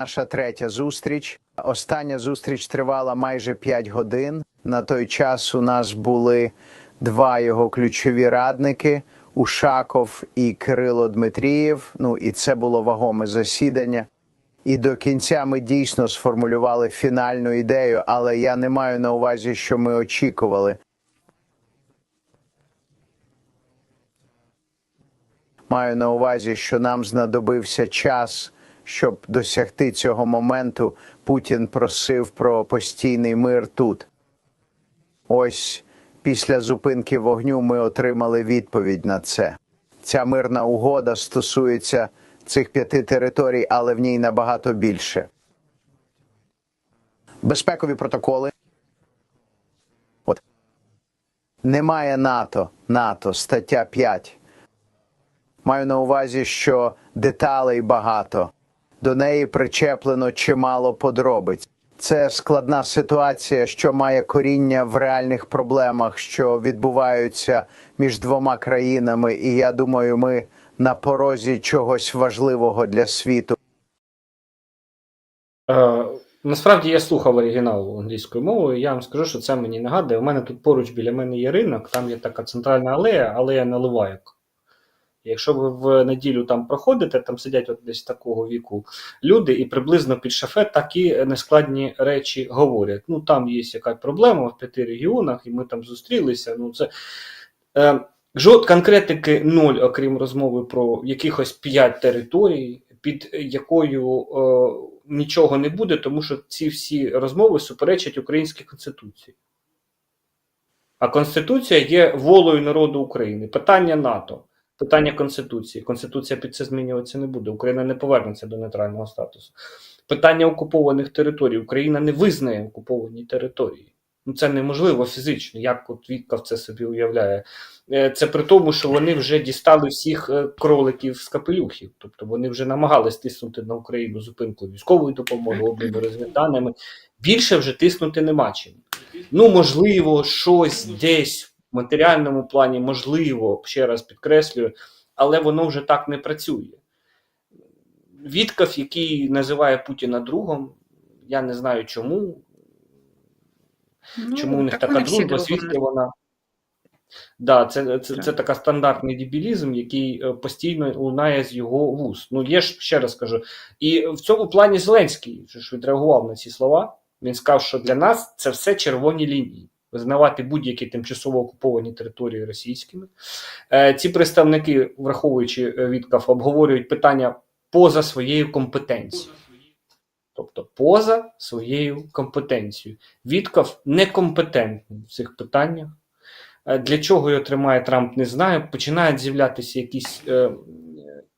Наша третя зустріч. Остання зустріч тривала майже 5 годин. На той час у нас були два його ключові радники Ушаков і Кирило Дмитрієв. Ну і це було вагоме засідання. І до кінця ми дійсно сформулювали фінальну ідею, але я не маю на увазі, що ми очікували. Маю на увазі, що нам знадобився час, щоб досягти цього моменту. Путін просив про постійний мир тут. Ось після зупинки вогню ми отримали відповідь на це. Ця мирна угода стосується цих п'яти територій, але в ній набагато більше. Безпекові протоколи. От. Немає НАТО. НАТО, стаття 5. Маю на увазі, що деталей багато. До неї причеплено чимало подробиць. Це складна ситуація, що має коріння в реальних проблемах, що відбуваються між двома країнами, і я думаю, ми на порозі чогось важливого для світу. Е, насправді я слухав оригінал англійською мовою. Я вам скажу, що це мені нагадує. У мене тут поруч біля мене є ринок, там є така центральна алея, алея наливайок. Якщо ви в неділю там проходите, там сидять от десь такого віку люди, і приблизно під шафе такі нескладні речі говорять. Ну там є якась проблема в п'яти регіонах, і ми там зустрілися. Ну це е, жод конкретики нуль, окрім розмови про якихось п'ять територій, під якою е, нічого не буде, тому що ці всі розмови суперечать українській конституції. А Конституція є волею народу України. Питання НАТО, питання Конституції. Конституція під це змінюватися не буде. Україна не повернеться до нейтрального статусу. Питання окупованих територій. Україна не визнає окуповані території. Ну це неможливо фізично. Як от Віткав це собі уявляє? Е, Це при тому, що вони вже дістали всіх е, кроликів з капелюхів. Тобто вони вже намагались тиснути на Україну зупинку військової допомоги, обміну розвідданими. Більше вже тиснути нема чим. Ну, можливо, щось десь матеріальному плані, можливо, ще раз підкреслюю, але воно вже так не працює. Віткав, який називає Путіна другом, я не знаю чому. Ну, Чому у них так така дружба, звідки вона? Да, це, це, Так. це така стандартний дебілізм, який е, постійно лунає з його вуст. Ну, є ж, ще раз кажу, і в цьому плані Зеленський ж відреагував на ці слова. Він сказав, що для нас це все червоні лінії. Визнавати будь-які тимчасово окуповані території російськими. Е, ці представники, враховуючи е, Віткав, обговорюють питання поза своєю компетенцією. Тобто поза своєю компетенцією. Віткав некомпетентний в цих питаннях. Е, Для чого його тримає Трамп, не знаю. Починають з'являтися якісь е,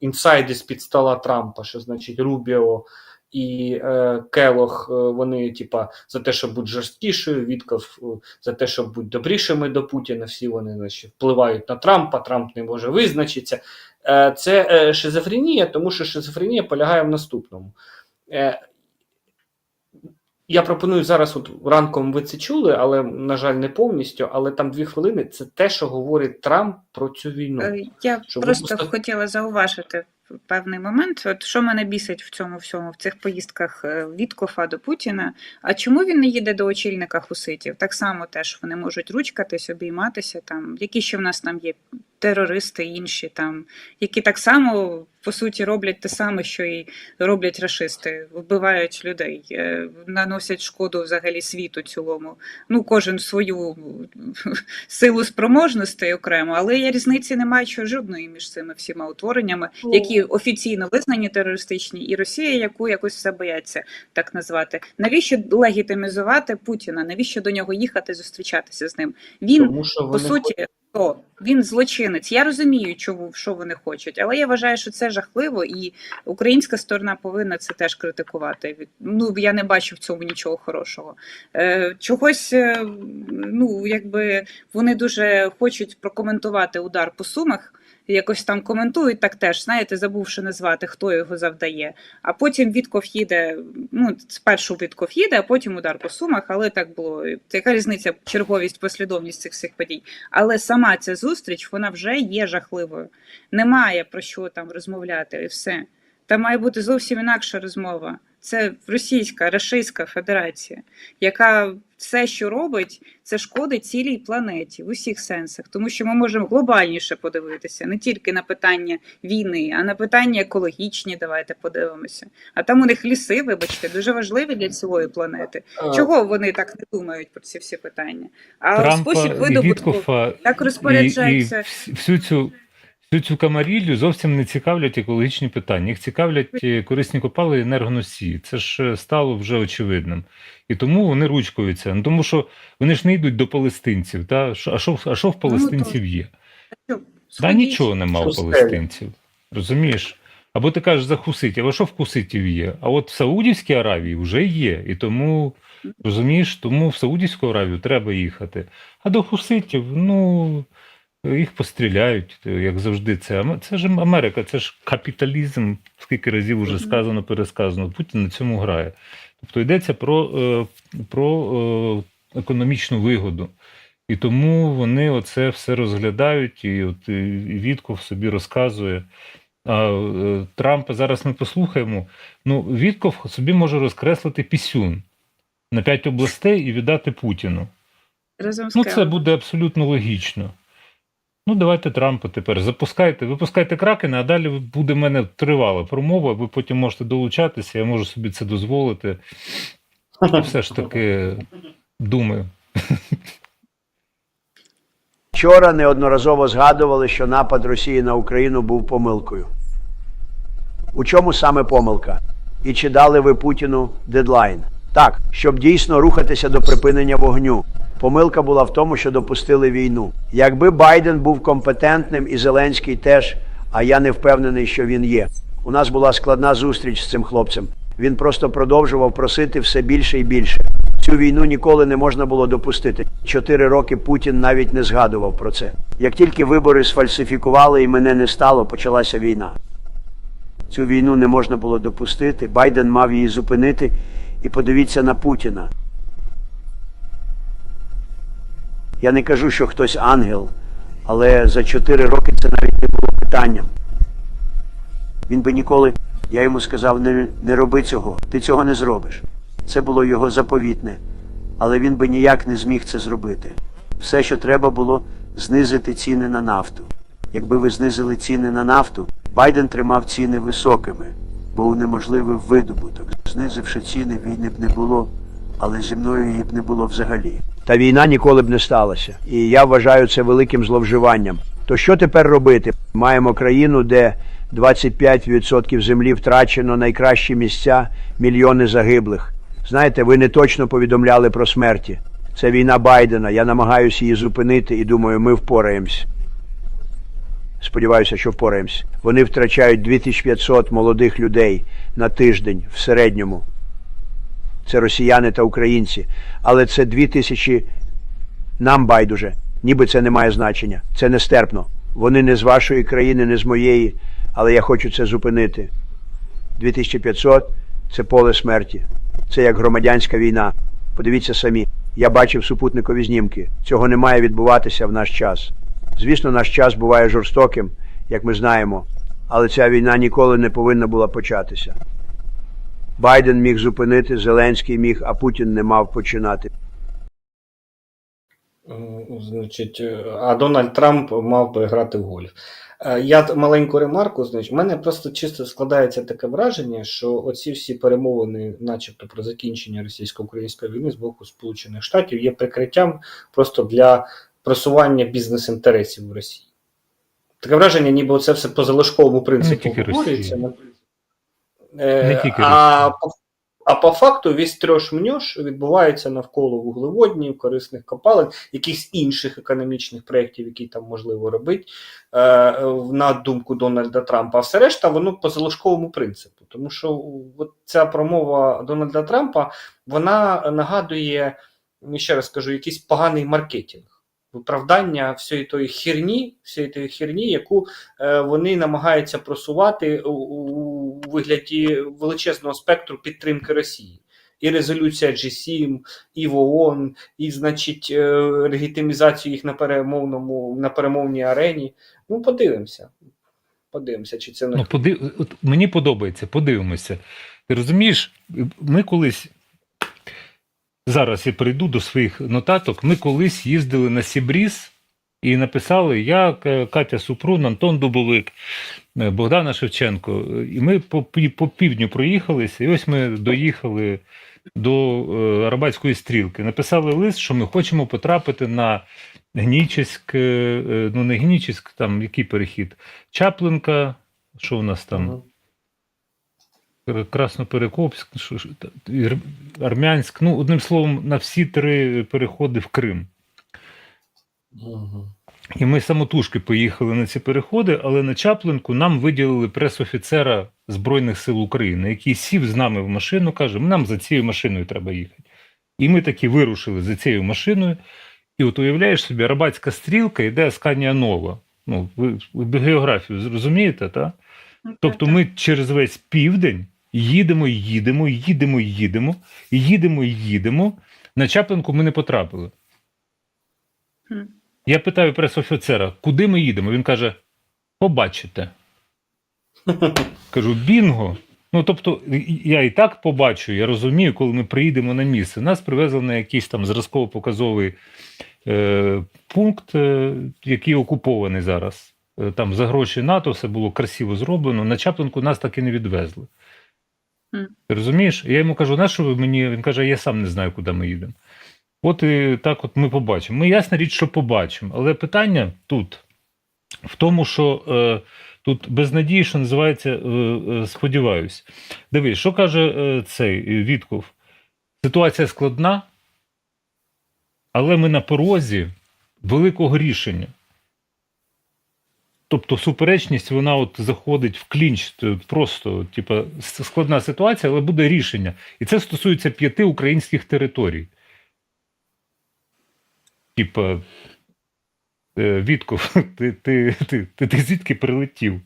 інсайди з під стола Трампа, що значить Рубіо і е, Келох, е, вони, типа, за те, щоб бути жорсткішою, Вітков е, за те, щоб бути добрішими до Путіна. Всі вони значить, впливають на Трампа, Трамп не може визначитися. Е, це е, шизофренія, тому що шизофренія полягає в наступному. Е, я пропоную зараз, от ранком ви це чули, але, на жаль, не повністю. Але там дві хвилини це те, що говорить Трамп про цю війну. Е, Я Щоб просто просто- хотіла зауважити певний момент, от що мене бісить в цьому всьому, в цих поїздках е, від Кофа до Путіна. А чому він не їде до очільника хуситів? Так само теж вони можуть ручкатись, обійматися там. Які ще в нас там є терористи інші там, які так само по суті роблять те саме, що і роблять рашисти, вбивають людей, е, наносять шкоду взагалі світу цілому. Ну, кожен свою силу спроможностей окремо, але я різниці немає що жодної між цими всіма утвореннями, які офіційно визнані терористичні, і Росія, яку якось все бояться так назвати. Навіщо легітимізувати Путіна? Навіщо до нього їхати зустрічатися з ним? Він Тому що по вони суті. То він злочинець. Я розумію, чому що вони хочуть, але я вважаю, що це жахливо, і українська сторона повинна це теж критикувати. Ну я не бачу в цьому нічого хорошого. Е, чогось, е, ну якби вони дуже хочуть прокоментувати удар по сумах. Якось там коментують так теж, знаєте, забувши назвати, хто його завдає. А потім Вітков їде. Ну, спершу Вітков їде, а потім удар по сумах, але так було. Яка різниця, черговість, послідовність цих всіх подій? Але сама ця зустріч вона вже є жахливою. Немає про що там розмовляти, і все. Там має бути зовсім інакша розмова. Це Російська, Рашистська Федерація, яка все, що робить, це шкодить цілій планеті в усіх сенсах, тому що ми можемо глобальніше подивитися не тільки на питання війни, а на питання екологічні. Давайте подивимося. А там у них ліси, вибачте, дуже важливі для цілої планети. Чого вони так не думають про ці всі питання? А Трампа спосіб і видобутку Віткофа так і, і розпоряджається. всю цю всю цю камаріллю зовсім не цікавлять екологічні питання. Їх цікавлять е, корисні копали і енергоносії. Це ж е, стало вже очевидним. І тому вони ручкуються. Ну тому що вони ж не йдуть до палестинців. Та а що в- а що в палестинців є? Та нічого нема у палестинців. Розумієш? Або ти кажеш за хуситів, а що в хуситів є? А от в Саудівській Аравії вже є. І тому, розумієш, тому в Саудівську Аравію треба їхати. А до хуситів, ну, їх постріляють, як завжди. Це, це ж Америка, це ж капіталізм, скільки разів вже сказано, пересказано. Путін на цьому грає. Тобто йдеться про, е, про е, економічну вигоду. І тому вони оце все розглядають, і от і Вітков собі розказує. А е, Трампа зараз ми послухаємо. Ну, Вітков собі може розкреслити пісюн на п'ять областей і віддати Путіну. Разом з Ну, це буде абсолютно логічно. Ну, давайте Трампа тепер запускайте, випускайте кракена, а далі буде в мене тривала промова. Ви потім можете долучатися, я можу собі це дозволити. Я все ж таки думаю. Вчора неодноразово згадували, що напад Росії на Україну був помилкою. У чому саме помилка? І чи дали ви Путіну дедлайн? Так, щоб дійсно рухатися до припинення вогню. Помилка була в тому, що допустили війну. Якби Байден був компетентним і Зеленський теж, а я не впевнений, що він є. У нас була складна зустріч з цим хлопцем. Він просто продовжував просити все більше і більше. Цю війну ніколи не можна було допустити. Чотири роки Путін навіть не згадував про це. Як тільки вибори сфальсифікували і мене не стало, почалася війна. Цю війну не можна було допустити. Байден мав її зупинити. І подивіться на Путіна. Я не кажу, що хтось ангел, але за чотири роки це навіть не було питанням. Він би ніколи, я йому сказав, не, не роби цього, ти цього не зробиш. Це було його заповітне, але він би ніяк не зміг це зробити. Все, що треба було, знизити ціни на нафту. Якби ви знизили ціни на нафту, Байден тримав ціни високими, бо унеможливив видобуток. Знизивши ціни, війни б не було, але зі мною її б не було взагалі. Та війна ніколи б не сталася. І я вважаю це великим зловживанням. То що тепер робити? Маємо країну, де 25% землі втрачено, найкращі місця, мільйони загиблих. Знаєте, ви не точно повідомляли про смерті. Це війна Байдена. Я намагаюся її зупинити і думаю, ми впораємось. Сподіваюся, що впораємось. Вони втрачають 2500 молодих людей на тиждень в середньому. Це росіяни та українці. Але це 2000 нам байдуже. Ніби це не має значення. Це нестерпно. Вони не з вашої країни, не з моєї, але я хочу це зупинити. 2500 це поле смерті. Це як громадянська війна. Подивіться самі. Я бачив супутникові знімки. Цього не має відбуватися в наш час. Звісно, наш час буває жорстоким, як ми знаємо, але ця війна ніколи не повинна була початися. Байден міг зупинити, Зеленський міг, а Путін не мав починати. Е, Значить, е, а Дональд Трамп мав би грати в гольф. Е, Я маленьку ремарку, значить, в мене просто чисто складається таке враження, що оці всі перемовини, начебто про закінчення російсько-української війни з боку Сполучених Штатів, є прикриттям просто для просування бізнес-інтересів в Росії. Таке враження, ніби це все по залишковому принципу. Е, Не тільки а, по, а по факту весь трьош-мньош відбувається навколо вуглеводнів, корисних копалин, якихось інших економічних проєктів, які там можливо робити, е, на думку Дональда Трампа. А все решта, воно по залишковому принципу. Тому що от ця промова Дональда Трампа вона нагадує, ще раз кажу, якийсь поганий маркетинг. Виправдання всієї тої херні, всієї тої херні, яку е, вони намагаються просувати у, у вигляді величезного спектру підтримки Росії. І резолюція G7, і в ООН, і, значить, е, легітимізацію їх на перемовному на перемовній арені. Ну, подивимося. Подивимося, чи це не Ну, подив... от мені подобається, подивимося. Ти розумієш, ми колись. Зараз я перейду до своїх нотаток. Ми колись їздили на Сібріз і написали я, Катя Супрун, Антон Дубовик, е, Богдана Шевченко. І ми по, по півдню проїхалися, і ось ми доїхали до е, Арабатської стрілки. Написали лист, що ми хочемо потрапити на Гнічеськ, е, е, ну не Гнічеськ, там який перехід? Чаплинка, що у нас там? Кра- Красноперекопськ, Армянськ. Ну, одним словом, на всі три переходи в Крим. І ми самотужки поїхали на ці переходи, але на Чаплинку нам виділили пресофіцера Збройних сил України, який сів з нами в машину, каже: нам за цією машиною треба їхати. І ми таки вирушили за цією машиною. І от уявляєш собі, Арабатська стрілка йде Асканія Нова. Ну, ви, ви географію зрозумієте, так? Ну, Тобто ми через весь південь їдемо, їдемо, їдемо, їдемо, їдемо, їдемо. На Чаплинку ми не потрапили. Я питаю пресофіцера, куди ми їдемо? Він каже: побачите. Кажу, бінго. Ну, тобто, я і так побачу, я розумію, коли ми приїдемо на місце. Нас привезли на якийсь там зразково-показовий е, пункт, е, який окупований зараз. Е, Там за гроші НАТО все було красиво зроблено. На Чаплинку нас так і не відвезли. Ти розумієш? Я йому кажу, на що ви мені? Він каже, я сам не знаю, куди ми їдемо. От і так от ми побачимо. Ми ясна річ, що побачимо. Але питання тут в тому, що е, тут без надії, що називається, е, е, сподіваюсь. Дивись, що каже е, цей е, Вітков? Ситуація складна, але ми на порозі великого рішення. Тобто суперечність вона от заходить в клінч, просто типа, складна ситуація, але буде рішення. І це стосується п'яти українських територій. Типа, е, Вітков, ти, ти, ти, ти, ти звідки прилетів?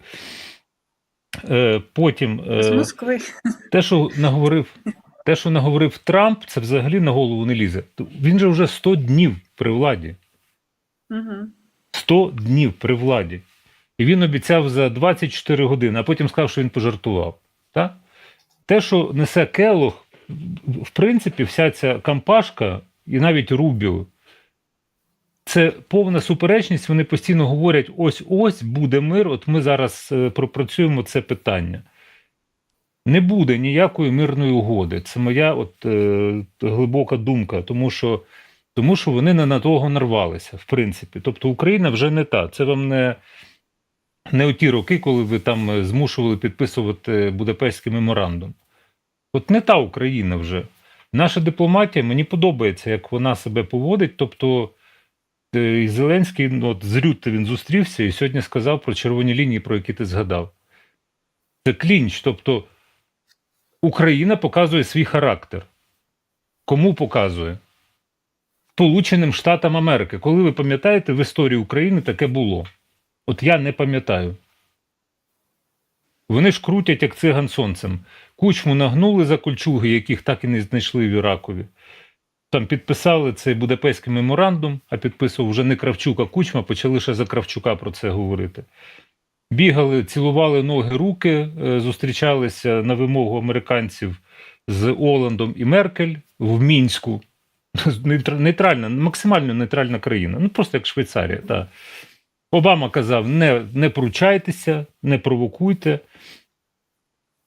Е, потім З е, Москви. те, що наговорив, те, що наговорив Трамп, це взагалі на голову не лізе. Він же вже 100 днів при владі. Угу. 100 днів при владі. І він обіцяв за 24 години, а потім сказав, що він пожартував. Так? Те, що несе Келох, в принципі, вся ця кампашка, і навіть Рубіо, це повна суперечність. Вони постійно говорять: ось-ось буде мир, от ми зараз е, пропрацюємо це питання. Не буде ніякої мирної угоди. Це моя от, е, глибока думка, тому що тому що вони не на того нарвалися, в принципі. Тобто Україна вже не та. Це вам не, не оті роки, коли ви там е, змушували підписувати Будапештський меморандум. От не та Україна вже. Наша дипломатія мені подобається, як вона себе поводить. Тобто е, і Зеленський ну, от з Рютте він зустрівся і сьогодні сказав про червоні лінії, про які ти згадав. Це клінч. Тобто Україна показує свій характер. Кому показує? Сполученим Штатам Америки. Коли ви пам'ятаєте, в історії України таке було. От я не пам'ятаю. Вони ж крутять, як циган сонцем. Кучму нагнули за кольчуги, яких так і не знайшли в Іракові. Там підписали цей Будапештський меморандум, а підписував вже не Кравчук, а Кучма, почали ще за Кравчука про це говорити. Бігали, цілували ноги руки, е, зустрічалися на вимогу американців з Оландом і Меркель в Мінську. Нейтральна, максимально нейтральна країна. Ну просто як Швейцарія. Та. Обама казав: не, не пручайтеся, не провокуйте.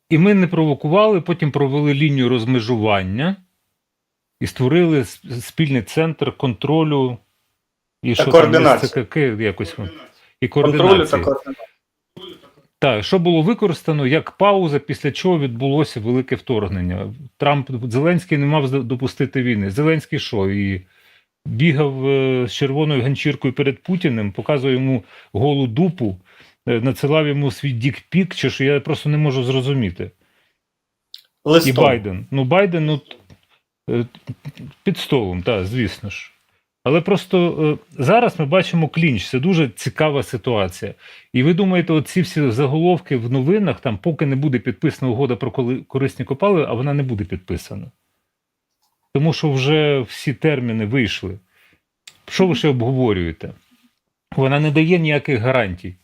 І ми не провокували, потім провели лінію розмежування і створили спільний центр контролю і Та що координації. там СЦКК якось і Контролю координації. та координації. Так, що було використано як пауза, після чого відбулося велике вторгнення. Трамп Зеленський не мав допустити війни. Зеленський що? І бігав е, з червоною ганчіркою перед Путіним, показував йому голу дупу, е, надсилав йому свій дікпік, чи що я просто не можу зрозуміти. І Байден. Ну, Байден, ну е, під столом, так, звісно ж. Але просто зараз ми бачимо клінч. Це дуже цікава ситуація. І ви думаєте, оці всі заголовки в новинах, там, поки не буде підписана угода про корисні копали, а вона не буде підписана. Тому що вже всі терміни вийшли. Що ви ще обговорюєте? Вона не дає ніяких гарантій.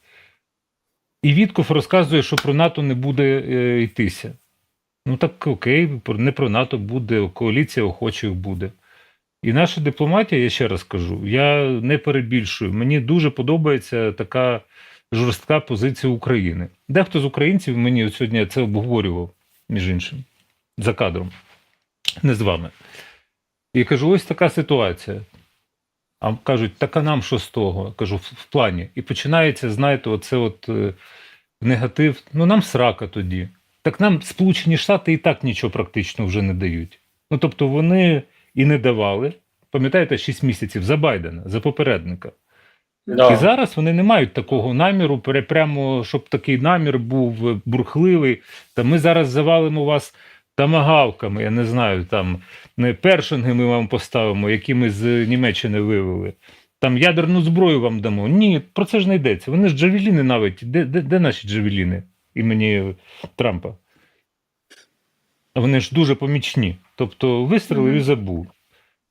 І Вітков розказує, що про НАТО не буде е, йтися. Ну так окей, не про НАТО буде, коаліція охочих буде. І наша дипломатія, я ще раз кажу, я не перебільшую. Мені дуже подобається така жорстка позиція України. Дехто з українців мені сьогодні це обговорював, між іншим, за кадром, не з вами. І кажу: ось така ситуація. А кажуть, так а нам що з того? Кажу, в, плані. І починається, знаєте, оце от е, негатив. Ну нам срака тоді. Так нам Сполучені Штати і так нічого практично вже не дають. Ну тобто вони і не давали. Пам'ятаєте, 6 місяців за Байдена, за попередника. Да. І зараз вони не мають такого наміру, прямо щоб такий намір був е, бурхливий. Та ми зараз завалимо вас тамагавками, я не знаю, там не першинги ми вам поставимо, які ми з Німеччини вивели. Там ядерну зброю вам дамо. Ні, про це ж не йдеться. Вони ж джавеліни навіть. Де, де, де наші джавеліни імені Трампа? Вони ж дуже помічні. Тобто вистрілив і забув.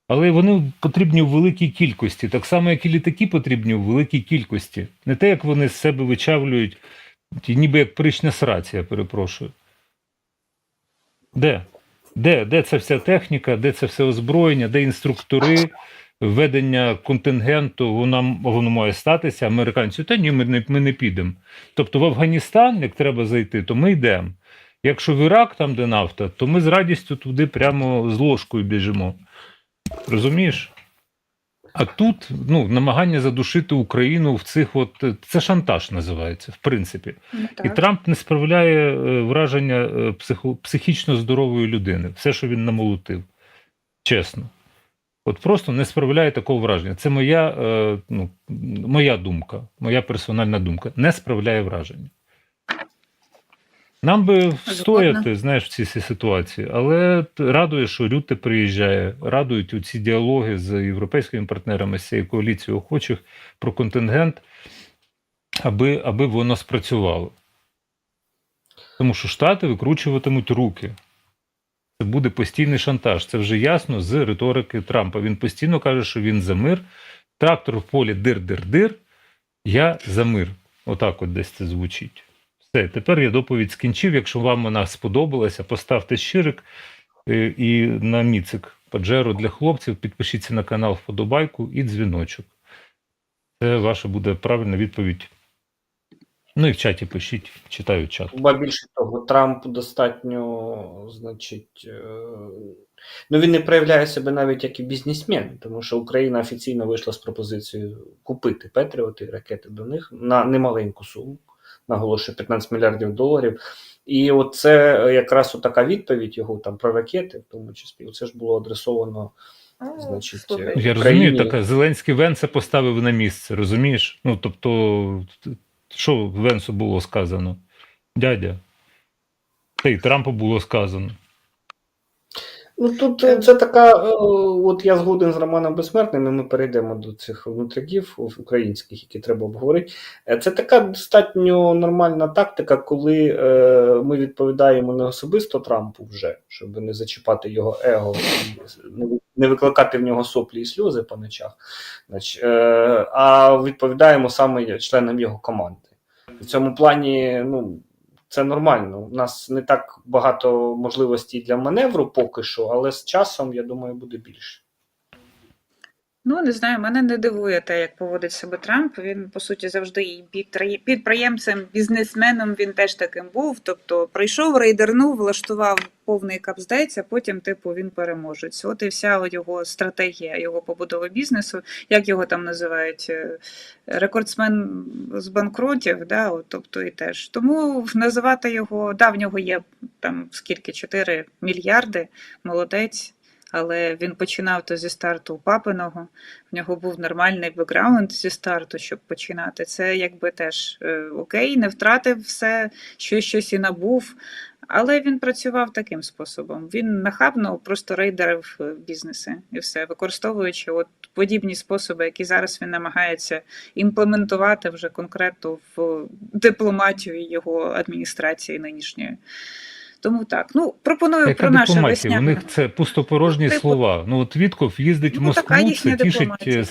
Але вони потрібні в великій кількості, так само, як і літаки потрібні в великій кількості. Не те, як вони з себе вичавлюють, ніби як прична срація, перепрошую. Де? Де? Де ця вся техніка, де це все озброєння, де інструктори, введення контингенту, воно, воно має статися. Американці, та ні, ми не, ми не підемо. Тобто в Афганістан, як треба зайти, то ми йдемо. Якщо в Ірак, там, де нафта, то ми з радістю туди прямо з ложкою біжимо. Розумієш? А тут ну, намагання задушити Україну в цих от це шантаж називається, в принципі. Ну, І. Трамп не справляє е, враження е, психо, психічно здорової людини. Все, що він намолотив. Чесно. От просто не справляє такого враження. Це моя, е, ну, моя думка, моя персональна думка. Не справляє враження. Нам би встояти, знаєш, в цій ситуації, але радує, що Рюте приїжджає, радують ці діалоги з європейськими партнерами, з цією коаліцією охочих про контингент, аби, аби воно спрацювало. Тому що Штати викручуватимуть руки. Це буде постійний шантаж. Це вже ясно з риторики Трампа. Він постійно каже, що він за мир. Трактор в полі дир-дир-дир. Я за мир. Отак от десь це звучить. Все, тепер я доповідь скінчив. Якщо вам вона сподобалася, поставте щирик е, і на міцик Паджеро для хлопців. Підпишіться на канал вподобайку і дзвіночок. Це ваша буде правильна відповідь. Ну і в чаті пишіть, читаю чат. Ба більше того, Трамп достатньо, значить, е, ну він не проявляє себе навіть як і бізнесмен, тому що Україна офіційно вийшла з пропозицією купити Петріоти, ракети до них на немаленьку суму, наголошую 15 мільярдів доларів. І оце якраз така відповідь його там про ракети, в тому числі, це ж було адресовано. Значить, е, Я Україні- розумію, така Зеленський Венце поставив на місце, розумієш? Ну тобто, що Венсу було сказано? Дядя. Та й Трампу було сказано. Ну тут е, це така, е, от я згоден з Романом Безсмертним, і ми перейдемо до цих внутрягів українських, які треба обговорити. Е, Це така достатньо нормальна тактика, коли е, ми відповідаємо не особисто Трампу вже, щоб не зачіпати його его, не викликати в нього соплі і сльози по ночах, е, а відповідаємо саме членам його команди. В цьому плані, ну. Це нормально. У нас не так багато можливостей для маневру поки що, але з часом, я думаю, буде більше. Ну, не знаю, мене не дивує те, як поводить себе Трамп. Він, по суті, завжди і підприємцем, бізнесменом він теж таким був. Тобто прийшов, рейдернув, влаштував повний капздець, а потім, типу, він переможець. От і вся його стратегія, його побудови бізнесу, як його там називають, е, рекордсмен з банкротів, да, от, тобто і теж. Тому називати його, да, в нього є там скільки, 4 мільярди, молодець. Але він починав то зі старту папиного. В нього був нормальний бекграунд зі старту, щоб починати. Це якби теж е, окей, не втратив все, що щось і набув. Але він працював таким способом. Він нахабно просто рейдерив е, бізнеси і все, використовуючи от подібні способи, які зараз він намагається імплементувати вже конкретно в дипломатію його адміністрації нинішньої. Тому так. Ну, пропоную Яка про наше дипломатія? У них це пустопорожні Типу- слова. Ну от Вітков їздить в Ну, така Москву, це тішить е,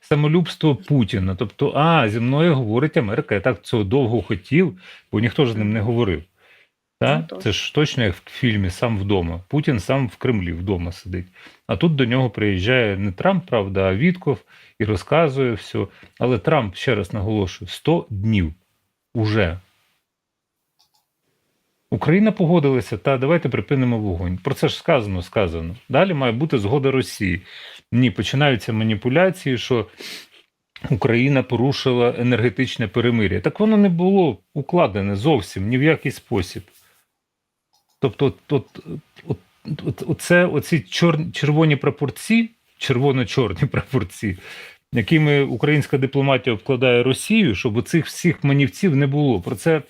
самолюбство Путіна. Тобто, а зі мною говорить Америка. Я так цього довго хотів, бо ніхто ж з ним не говорив. Та? Ну. Це ж точно як в фільмі сам вдома. Путін сам в Кремлі вдома сидить. А тут до нього приїжджає не Трамп, правда, а Вітков і розказує все. Але Трамп, ще раз наголошую, 100 днів уже. Україна погодилася, та давайте припинимо вогонь. Про це ж сказано, сказано. Далі має бути згода Росії. Ні, починаються маніпуляції, що Україна порушила енергетичне перемир'я. Так воно не було укладене зовсім ні в який спосіб. Тобто, от, от, от, от, оце, оці чор, червоні прапорці, червоно-чорні прапорці, якими українська дипломатія обкладає Росію, щоб оцих всіх манівців не було. Про це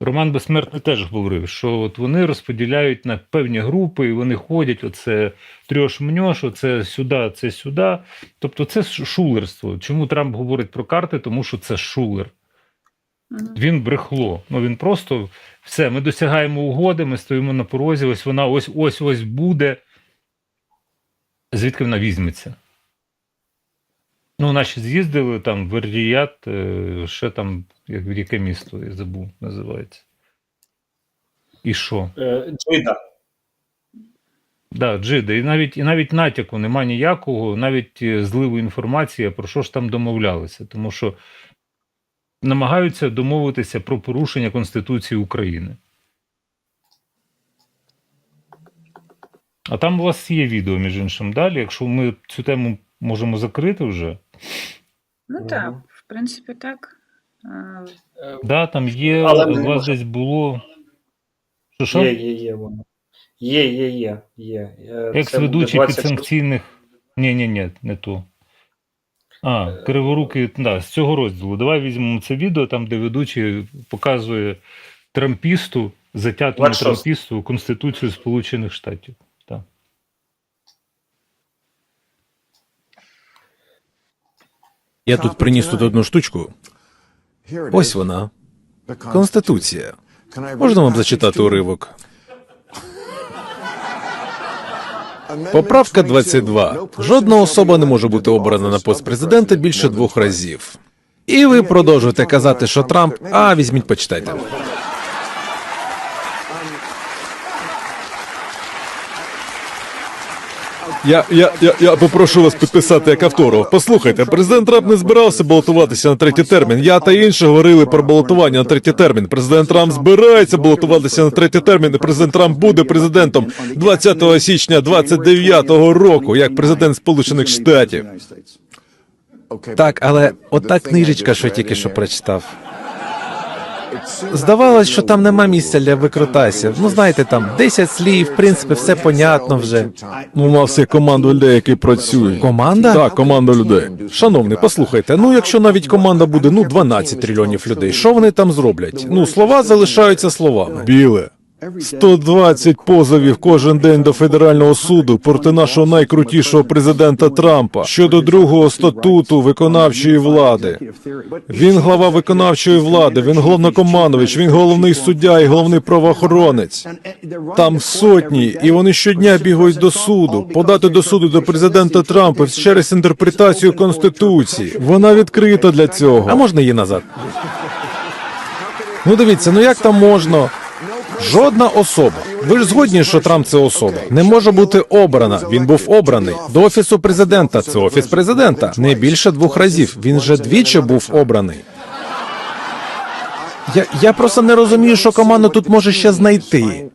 Роман Безсмертний теж говорив, що от вони розподіляють на певні групи, і вони ходять, оце трьош-мньош, оце сюди, це сюди. Тобто це шулерство. Чому Трамп говорить про карти? Тому що це шулер. Він брехло. Ну він просто все, ми досягаємо угоди, ми стоїмо на порозі, ось вона ось ось ось буде. Звідки вона візьметься? Ну, наші з'їздили там в Ер-Ріяд, е, ще там, як в яке місто, я забув, називається. І що? Е, Джида. Да, Джида. І навіть, і навіть натяку нема ніякого, навіть е, зливу інформації, про що ж там домовлялися. Тому що намагаються домовитися про порушення Конституції України. А там у вас є відео, між іншим, далі. Якщо ми цю тему можемо закрити вже, Ну так, в принципі, так. Е, Е, да, там є, Але у вас десь було. Що, що? Є, є, є воно. Є, є, є, є. Е, Екс-ведучий підсанкційних. Ні, ні, ні, не то. А, криворукий, да, з цього розділу. Давай візьмемо це відео, там, де ведучий показує трампісту, затятому 26. трампісту Конституцію Сполучених Штатів. Так. Я тут приніс тут одну штучку. Ось вона. Конституція. Можна вам зачитати уривок? Поправка 22. Жодна особа не може бути обрана на пост президента більше двох разів. І ви продовжуєте казати, що Трамп. А, візьміть, почитайте. Я, я, я, я попрошу вас підписати як автору. Послухайте, президент Трамп не збирався балотуватися на третій термін. Я та інші говорили про балотування на третій термін. Президент Трамп збирається балотуватися на третій термін. І президент Трамп буде президентом 20 січня 29-го року, як президент Сполучених Штатів. Так, але ота книжечка, що тільки що прочитав. Здавалось, що там нема місця для викрутасів. Ну знаєте, там 10 слів, в принципі, все понятно вже. Ну, у нас є команда людей, які працюють. Команда? Так, команда людей. Шановний, послухайте, ну якщо навіть команда буде ну 12 трильйонів людей, що вони там зроблять? Ну, слова залишаються словами. Біле. 120 позовів кожен день до федерального суду проти нашого найкрутішого президента Трампа щодо другого статуту виконавчої влади. Він глава виконавчої влади, він головнокомандувач, він головний суддя і головний правоохоронець. Там сотні, і вони щодня бігають до суду, подати до суду до президента Трампа через інтерпретацію конституції. Вона відкрита для цього. А можна її назад? Ну дивіться, ну як там можна? Жодна особа. Ви ж згодні, що Трамп це особа. Не може бути обрана. Він був обраний до офісу президента. Це офіс президента. Не більше двох разів. Він вже двічі був обраний. Я, я просто не розумію, що команда тут може ще знайти.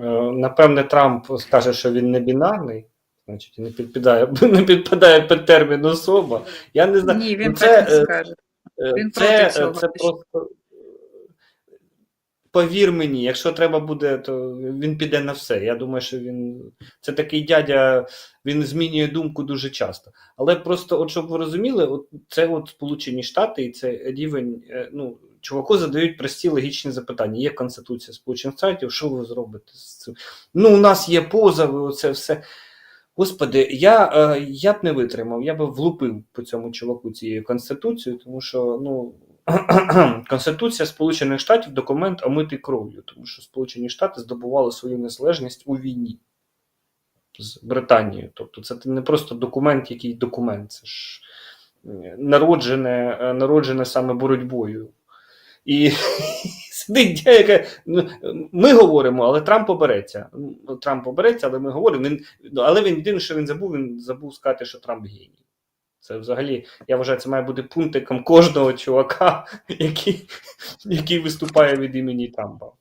Е, Напевне, Трамп скаже, що він не бінарний, значить не підпадає, не підпадає під термін особа. Я не знаю. Ні, він це, так не е, скаже. Е, Він це, проти цього. це просто. Повір мені, якщо треба буде, то він піде на все. Я думаю, що він це такий дядя, він змінює думку дуже часто. Але просто, от щоб ви розуміли, от це от Сполучені Штати, і це рівень. е, Ну, чуваку задають прості логічні запитання. Є Конституція Сполучених Штатів, що ви зробите з цим? Ну, у нас є позови, оце все. Господи, я, е, я б не витримав, я б влупив по цьому чуваку цією конституцією, тому що ну Конституція Сполучених Штатів документ омитий кров'ю, тому що Сполучені Штати здобували свою незалежність у війні з Британією. Тобто, це не просто документ, який документ, це ж е, народжене, е, народжене саме боротьбою. І сидить яка ну, ми говоримо, але Трамп обереться. Трамп обереться, але ми говоримо. Він, ну, але він єдине, що він забув, він забув сказати, що Трамп геній. Це взагалі, я вважаю, це має бути пунктиком кожного чувака, який, який виступає від імені Трампа.